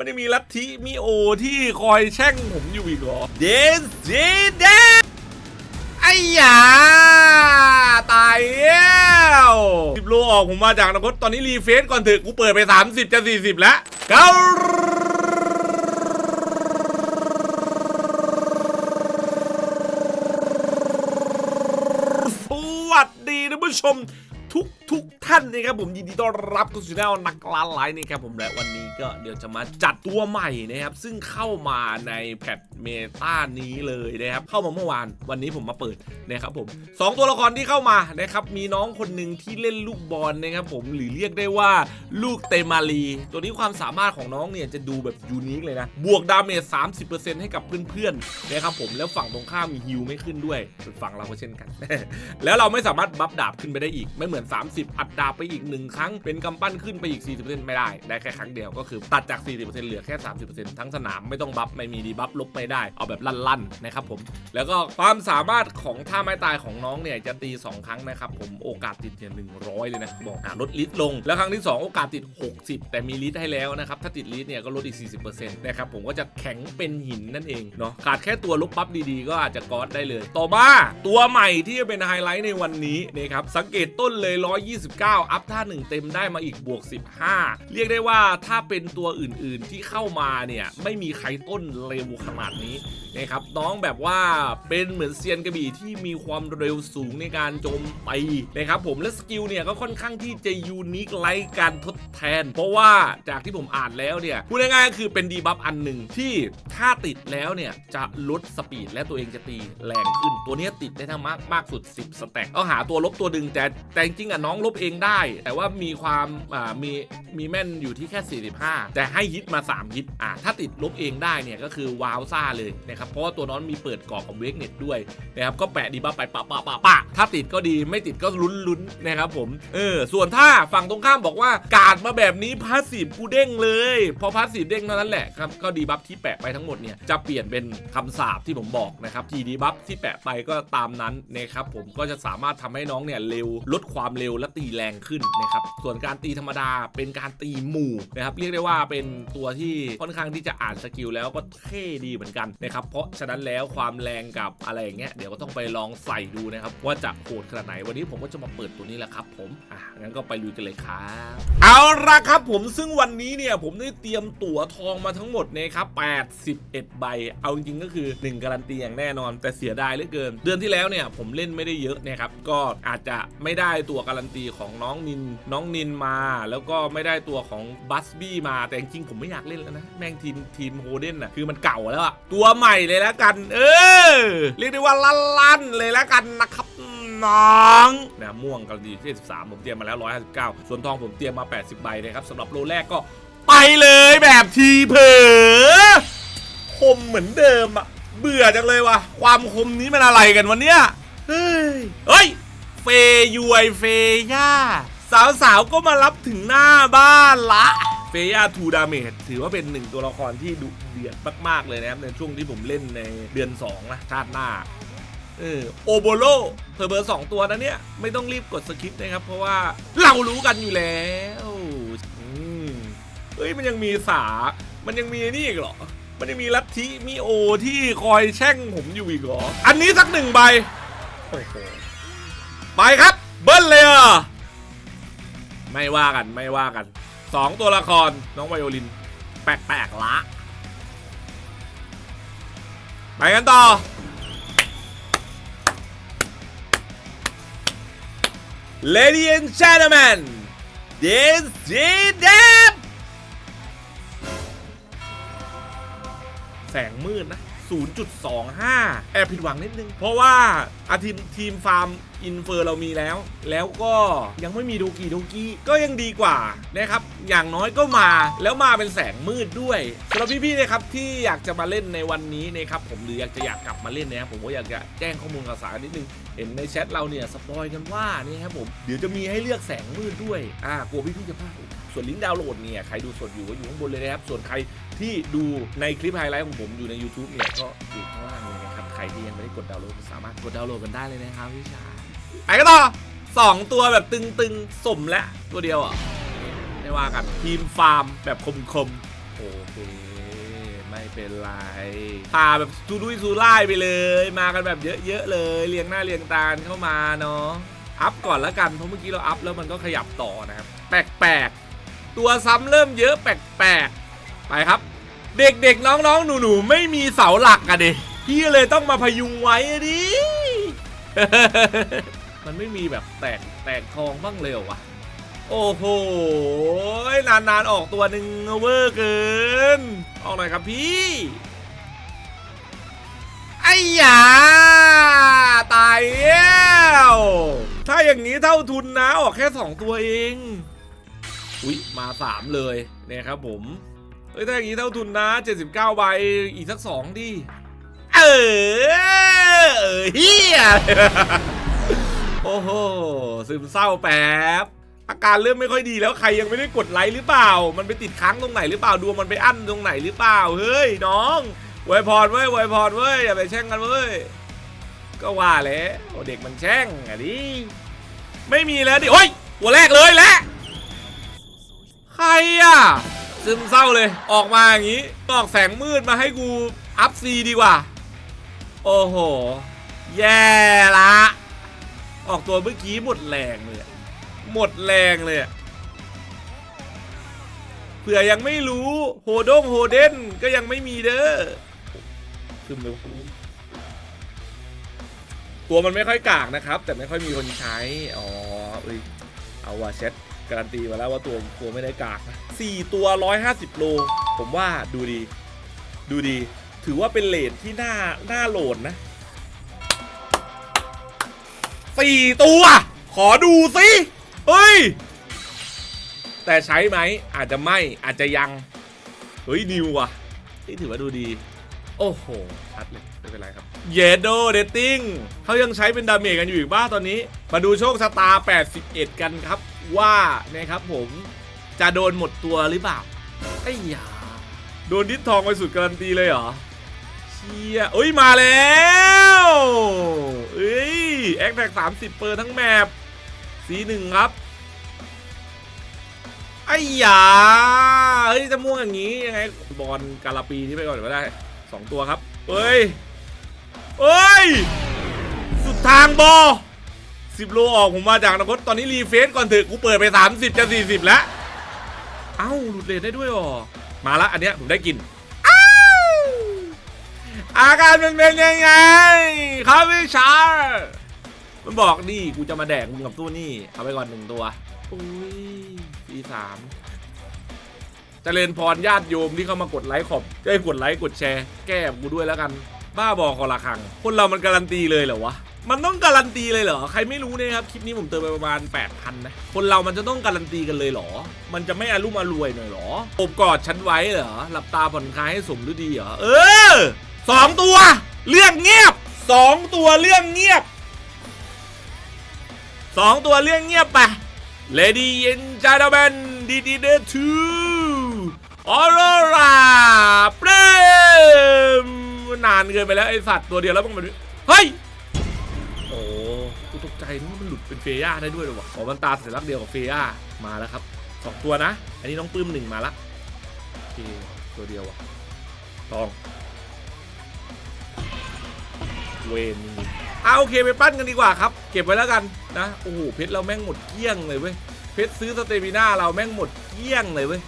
มันยังมีลัทธิมิโอที่คอยแช่งผมอยู่อีกเหรอเดนซีเดนไอ้หยาตายแล้วสิบโลออกผมมาจากอนาคตตอนนี้รีเฟซก่อนเถอะกูเปิดไป 30 จะ 40 แล้วเก้าสวัสดีท่านผู้ชม ทุกท่านนะครับผมยินดีต้อนรับคุณสู่ช่องนักล่าไลน์นะครับผมและวันนี้ก็เดี๋ยวจะมาจัดตัวใหม่นะครับซึ่งเข้ามาในแพท เมตานี้เลยนะครับเข้ามาเมื่อวานวันนี้ผมมาเปิดนะครับผมสองตัวละครที่เข้ามานะครับมีน้องคนหนึ่งที่เล่นลูกบอลนะครับผมหรือเรียกได้ว่าลูกเตมาลี ตัวนี้ความสามารถของน้องเนี่ยจะดูแบบยูนิคเลยนะ บวกดาเมจ30%ให้กับเพื่อนๆนะครับผมแล้วฝั่งตรงข้ามมีฮิวไม่ขึ้นด้วยส่วนฝั่งเราก็เช่นกัน แล้วเราไม่สามารถบัฟดาบขึ้นไปได้อีก ไม่เหมือน 30 อัดดาบไปอีกหนึ่งครั้งเป็นกำปั้นขึ้นไปอีก 40%ไม่ได้ได้แค่ครั้งเดียวก็คือตัดจาก 40%เหลือแค่ 30%ทั้งสนามไม่ต้องบัฟไม่มีดีบัฟลบไม่ได้ เอาแบบลั่นๆนะครับผม แล้วก็ความสามารถของท่าไม้ตายของน้องเนี่ยจะตี 2 ครั้งนะครับผมโอกาสติดเนี่ยหนึ่งร้อยเลยนะบอกอะลดลิตรลง แล้วครั้งที่ 2 โอกาสติด 60 แต่มีลิตรให้แล้วนะครับถ้าติดลิตรเนี่ยก็ลดอีก 40%นะครับผมก็จะแข็งเป็นหินนั่นเองเนาะขาดแค่ตัวลบปั๊บดีๆ ก็อาจจะก๊อตได้เลย ต่อมาตัวใหม่ที่จะเป็นไฮไลท์ในวันนี้นะครับสังเกตต้นเลย 129 อัพท่า 1 เต็มได้มาอีกบวก 15 เรียกได้ว่าถ้าเป็นตัวอื่นๆที่เข้ามาเนี่ยไม่มีใครต้นเร็วขนาดนี้นะครับน้องแบบว่าเป็นเหมือนเซียนกระบี่ที่มีความเร็วสูงในการโจมตีนะครับผมและสกิลเนี่ยก็ค่อนข้างที่จะยูนิคไล่การทดแทน เพราะว่าจากที่ผมอ่านแล้วเนี่ยพูดง่ายๆก็คือเป็นดีบัฟอันหนึ่งที่ถ้าติดแล้วเนี่ยจะลดสปีดและตัวเองจะตีแรงขึ้น ตัวนี้ติดได้ทั้งมากมากสุด 10 สแต็กต้องหาตัวลบตัวดึงแต่แต่จริงอะน้องลบเองได้ แต่ว่ามีความอ่ามีมีแม่นอยู่ที่แค่ 45 แต่ให้ฮิตมา 3 ฮิตอ่าถ้าติดลบเองได้เนี่ยก็คือว้าวซ่าเลยนะครับเพราะว่าตัวน้องมีเปิดกรอบของเวกเน็ตด้วยนะครับก็แปะดีบัฟไปปะปะปะปะถ้าติดก็ดีไม่ติดก็ลุ้นลุ้นนะครับผมเออส่วนถ้าฝั่งตรงข้ามบอกว่ากาดมาแบบนี้พาสซีฟกูเด้งเลยพอพาสซีฟเด้งเท่านั้นแหละครับก็ดีบัฟที่แปะไปทั้งหมดเนี่ยจะเปลี่ยนเป็นคำสาปที่ผมบอกนะครับทีดีบัฟที่แปะไปก็ตามนั้นนะครับผมก็จะสามารถทำให้น้องเนี่ยเร็วลดความเร็วและตีแรงขึ้นนะครับส่วนการตีธรรมดาเป็นการตีหมู่นะครับเรียกได้ว่าเป็นตัวที่ค่อนข้างที่จะอ่านสกิลแล้วก็เท่ดีเหมือนกันนะครับเพราะฉะนั้นแล้วความแรงกับอะไรอย่างเงี้ยเดี๋ยวก็ต้องไปลองใส่ดูนะครับว่าจะโหดขนาดไหนวันนี้ผมก็จะมาเปิดตัวนี้แหละครับ ผมอะงั้นก็ไปลุยกันเลยครับเอาละครับผมซึ่งวันนี้เนี่ยผมได้เตรียมตั๋วทองมาทั้งหมดนะครับ81 ใบ เอาจริงๆก็คือ 1 การันตีอย่างแน่นอน แต่เสียดายเหลือเกิน เดือนที่แล้วเนี่ยผมเล่นไม่ได้เยอะนะครับก็อาจจะไม่ได้ตัวการันตีของน้องนินน้องนินมา แล้วก็ไม่ได้ตัวของบัสบี้มาแต่จริงๆผมไม่อยากเล่นแล้วนะแม่งทีมทีมโฮเดนน่ะคือมันเก่าแล้วอะตัวใหม่เลยแล้วกัน เออ เรียกได้ว่าลั่นๆเลยแล้วกันนะครับน้องนะม่วงกระดีที่13ผมเตรียมมาแล้ว 159 ส่วนทองผมเตรียมมา 80 ใบนะครับสำหรับโลแรกก็ไปเลยแบบทีเผลอคมเหมือนเดิมอะเบื่อจังเลยว่ะ ความคมนี้มันอะไรกันวันเนี้ยเฮ้ยเฮ้ยเฟยวยเฟย่าสาวๆก็มารับถึงหน้าบ้านละ เฟย่าทูดาเมจถือว่าเป็นหนึ่งตัวละครที่ดุเดือดมาก ๆ เลยนะครับ ในช่วงที่ผมเล่นในเดือน 2 นะ ชาติหน้าเออโอโบโลเธอเบอร์สองตัวนะเนี่ย ไม่ต้องรีบกดสคริปต์นะครับ เพราะว่าเรารู้กันอยู่แล้วอืมเฮ้ย มันยังมีสา มันยังมีนี่อีกเหรอ มันยังมีลัทธิมิโอที่คอยแช่งผมอยู่อีกเหรอ อันนี้สักหนึ่งใบโอ้โหไปครับ เบิ้ลเลยเหรอไม่ว่ากันไม่ว่ากัน สองตัวละครน้องไวโอลิน แปลกๆละ ไปกันต่อ Ladies and gentlemen, this is them แสงมืดนะ 0.25 แอบผิดหวังนิดนึง เพราะว่าอาทีมทีมฟาร์มอินเฟอร์เรามีแล้ว แล้วก็ยังไม่มีโดกีโดกีก็ยังดีกว่านะครับ อย่างน้อยก็มาแล้วมาเป็นแสงมืดด้วยสำหรับพี่ๆนะครับที่อยากจะมาเล่นในวันนี้นะครับผมหรืออยากจะอยากกลับมาเล่นนะครับผมก็อยากจะแจ้งข้อมูลข่าวสารนิดนึงเห็นในแชทเราเนี่ยสปอยกันว่านี่ครับผมเดี๋ยวจะมีให้เลือกแสงมืดด้วยอ่ากลัวพี่ๆจะพลาดส่วนลิงก์ดาวน์โหลดเนี่ยใครดูสดอยู่ก็อยู่ข้างบนเลยนะครับส่วนใครที่ดูในคลิปไฮไลท์ของผมอยู่ใน YouTube เนี่ยก็อยู่ข้างล่างเลยนะครับใครที่ยังไม่ได้กดดาวน์โหลดสามารถกดดาวน์โหลดกันได้เลยนะครับพี่ชายไปกันต่อสองตัวแบบตึงๆสมและตัวเดียวอะ ไม่ว่ากันทีมฟาร์มแบบคมโอเคไม่เป็นไรพาแบบซูดุยซูไล่ายไปเลย มากันแบบเยอะๆเลยเรียงหน้าเรียงตาเข้ามาเนาะอัพก่อนแล้วกันเพราะเมื่อกี้เราอัพแล้วมันก็ขยับต่อนะครับแปลกๆตัวซ้ำเริ่มเยอะแปลกๆไปครับ เด็กๆน้องๆหนูๆไม่มีเสาหลักอะดิพี่เลยต้องมาพยุงไว้อะดิมันไม่มีแบบแตกแตกทองบ้างเลยเหรอวะ โอ้โห นานๆ ออกตัวหนึ่งเวอร์เกิน ออกหน่อยครับพี่ ไอ้ยาตายแล้ว ถ้าอย่างนี้เท่าทุนนะออกแค่ 2 ตัวเอง อุ๊ย มา 3 เลยเนี่ยครับผมเอ้ย ถ้าอย่างนี้เท่าทุนนะ 79 ใบ อีกสัก 2 ดิ เออเฮียโอ้โห ซึมเศร้าแป๊บ อาการเริ่มไม่ค่อยดีแล้วใครยังไม่ได้กดไลค์หรือเปล่า มันไปติดค้างตรงไหนหรือเปล่าดวงมันไปอั้นตรงไหนหรือเปล่า เฮ้ยน้องไวพรเว้ยไวยพรเว้ยอย่าไปแช่งกันเว้ยก็ว่าแล้วเด็กมันแช่งอะดิไม่มีแล้วดิโอ้ยหัวแรกเลยแหละใครอะซึมเศร้าเลยออกมาอย่างนี้ออกแสงมืดมาให้กูอัพซีดีกว่า โอ้โห แย่ละ ออกตัวเมื่อกี้หมดแรงเลย หมดแรงเลยเผื่อยังไม่รู้โฮดงโฮเดนก็ยังไม่มีเด้อซึมเลยวตัวมันไม่ค่อยกากนะครับ แต่ไม่ค่อยมีคนใช้ อ๋อเอ้ยเอาว่าเช็ดการันตีมาแล้วว่าตัวตัวไม่ได้กากนะสี่ตัว 150 โล ผมว่าดูดี ดูดี ถือว่าเป็นเลทที่น่าน่าโหลดนะสี่ตัว ขอดูสิ เฮ้ย แต่ใช้ไหมอาจจะไม่อาจจะยัง เฮ้ยนิวว่ะนี่ถือว่าดูดี โอ้โห ชัดเลย ไม่เป็นไรครับ เยโดเดตติ้งเขายังใช้เป็นดาเมจกันอยู่อีกบ้าตอนนี้ มาดูโชคชะตา 81 กันครับ ว่านะครับผมจะโดนหมดตัวหรือเปล่าไอ้ยาโดนดิสทองไปสุดการันตีเลยเหรอเชียเอ้ย มาแล้วเอ้ย แอคแท็กสามสิบเปอร์ทั้งแมป สีหนึ่งครับไอ้หยาเฮ้ยจะม่วงอย่างนี้ยังไงบอลกาลาปีที่ไปก่อนก็ได้สองตัวครับเอ้ยเอ้ย สุดทางบอสิบโลออกผมมาจากนาคตตอนนี้รีเฟซก่อนเถอะกูเปิดไป 30 จะ 40 แล้ว เอ้าหลุดเลทได้ด้วยเหรอ มาละอันเนี้ยผมได้กินอาอาการมันเป็นยังไง ครับพี่ชาร์ มันบอกนี่กูจะมาแดกมึงกับตู้นี่เอาไปก่อนหนึ่งตัวอุ้ยปีสามเจริญพรญาติโยมที่เข้ามากดไลค์ขอบได้กดไลค์กดแชร์ แก้กูด้วยแล้วกัน บ้าบอกอละครัง คนเรามันการันตีเลยเหรอวะมันต้องการันตีเลยเหรอ ใครไม่รู้เนี่ยครับ คลิปนี้ผมเติมไปประมาณ 8,000 นะ คนเรามันจะต้องการันตีกันเลยเหรอ มันจะไม่อารุ่มอรวยหน่อยเหรออบกอดฉันไว้เหรอ หลับตาผ่อนคลายให้สมฤดีเหรอ เออสองตัว เรื่องเงียบสองตัวเรื่องเงียบ สองตัวเรื่องเงียบไป Lady and gentlemen did it to Aurora เปรมนานเกินไปแล้วไอสัตว์ตัวเดียวแล้วมึงมันเฮ้ย โอ้กูตกใจนึกว่ามันหลุดเป็นเฟย่าได้ด้วยหรอวะอ๋อมันตาสัญลักษณ์เดียวกับเฟย่ามาแล้วครับสองตัวนะ อันนี้น้องปื้มหนึ่งมาละโอเคตัวเดียวอะตองเวน เอาโอเคไปปั้นกันดีกว่าครับ เก็บไว้แล้วกันนะ โอ้โหเพชรเราแม่งหมดเกลี้ยงเลยเว้ย เพชรซื้อสเตมิน่าเราแม่งหมดเกลี้ยงเลยเว้ย